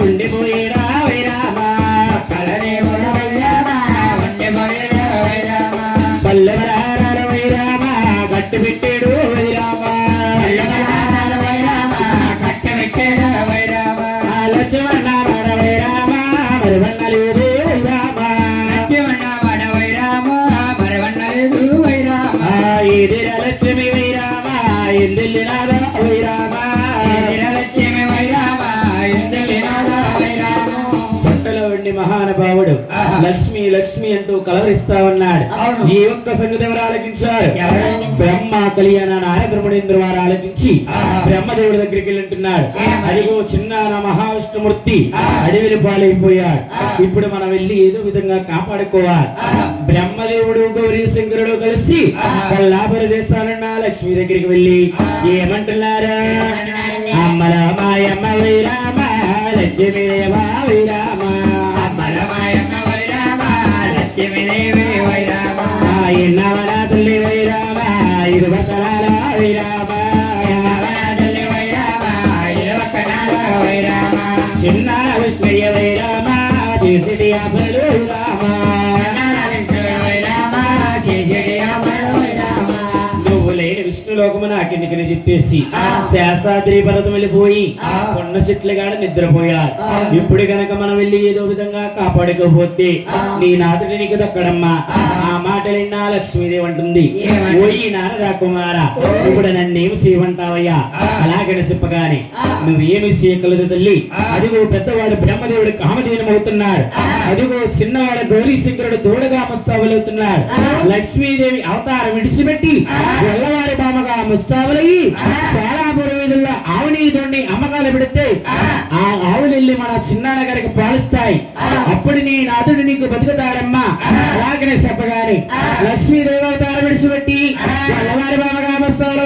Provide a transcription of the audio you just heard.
ఉండిపోయేరా వైరామా పలనే మహానుభావుడు. లక్ష్మి లక్ష్మి అంటూ కలవరిస్తా ఉన్నాడు అవును. ఈ ఒక్క సంగతి ఎవరు ఆలకించారు? బ్రహ్మ కళ్యాణ నారద్రముడేంద్ర వారు ఆలకించి. బ్రహ్మదేవుడి దగ్గరికి వెళ్ళింటున్నారు ఏమని? అదిగో చిన్న మహావిష్ణుమూర్తి. అడవిని పాలైపోయాడు. ఇప్పుడు మనం వెళ్ళి ఏదో విధంగా కాపాడుకోవాలి. బ్రహ్మదేవుడు గౌరీ శంకరుడు కలిసి. కొల్లాపుర దేశాలున్న లక్ష్మి దగ్గరికి వెళ్ళి ఏమంటున్నారు? అమ్మల మాయమ్మ వైరామ చిన్న విష్ణయ్య వైరామ తీసిటి అసలు రామ లేని విష్ణు లోకము నాకెందుకని చెప్పేసి. శేషాద్రి పర్వతం వెళ్ళిపోయి. కొండ చెట్లు కాడ నిద్రపోయారు. ఇప్పుడు గనక మనం వెళ్ళి ఏదో విధంగా కాపాడుకోపోతే. నీ నాథుడి నీకు దక్కడమ్మా ఆ. మాటలు విన్నా లక్ష్మీదేవి అంటుంది? ఓయి నారదా కుమార. ఇప్పుడు నన్నేమి చేయమంటావయ్యా. అలాగని చెప్పగానే. నువ్వేమి చేయగలదు తల్లి. అదిగో పెద్దవాడు బ్రహ్మదేవుడు కామధేనం అవుతున్నాడు ఆ. అదిగో చిన్నవాడు గౌరీ శంకరుడు తోడుగా ముస్తాబులవుతున్నాడు ఆ. లక్ష్మీదేవి అవతారం విడిచిపెట్టి ఆ. బామగా ముస్తాబులయ్యి. సాలాపురం వీధుల్లో ఆవుని దొండి అమ్మకాలు పెడితే ఆ. ఆ ఆవులు వెళ్ళి మన చిన్నాన్న గారికి పాలుస్తాయి. అప్పుడు నీ నాథుడు నీకు బతుకుతాడమ్మా. అలాగనే చెప్పగానే ఆ. లక్ష్మీదేవి అవతారం విడిచిపెట్టి ఆ. గొల్లవారి బామగా ముస్తాబులు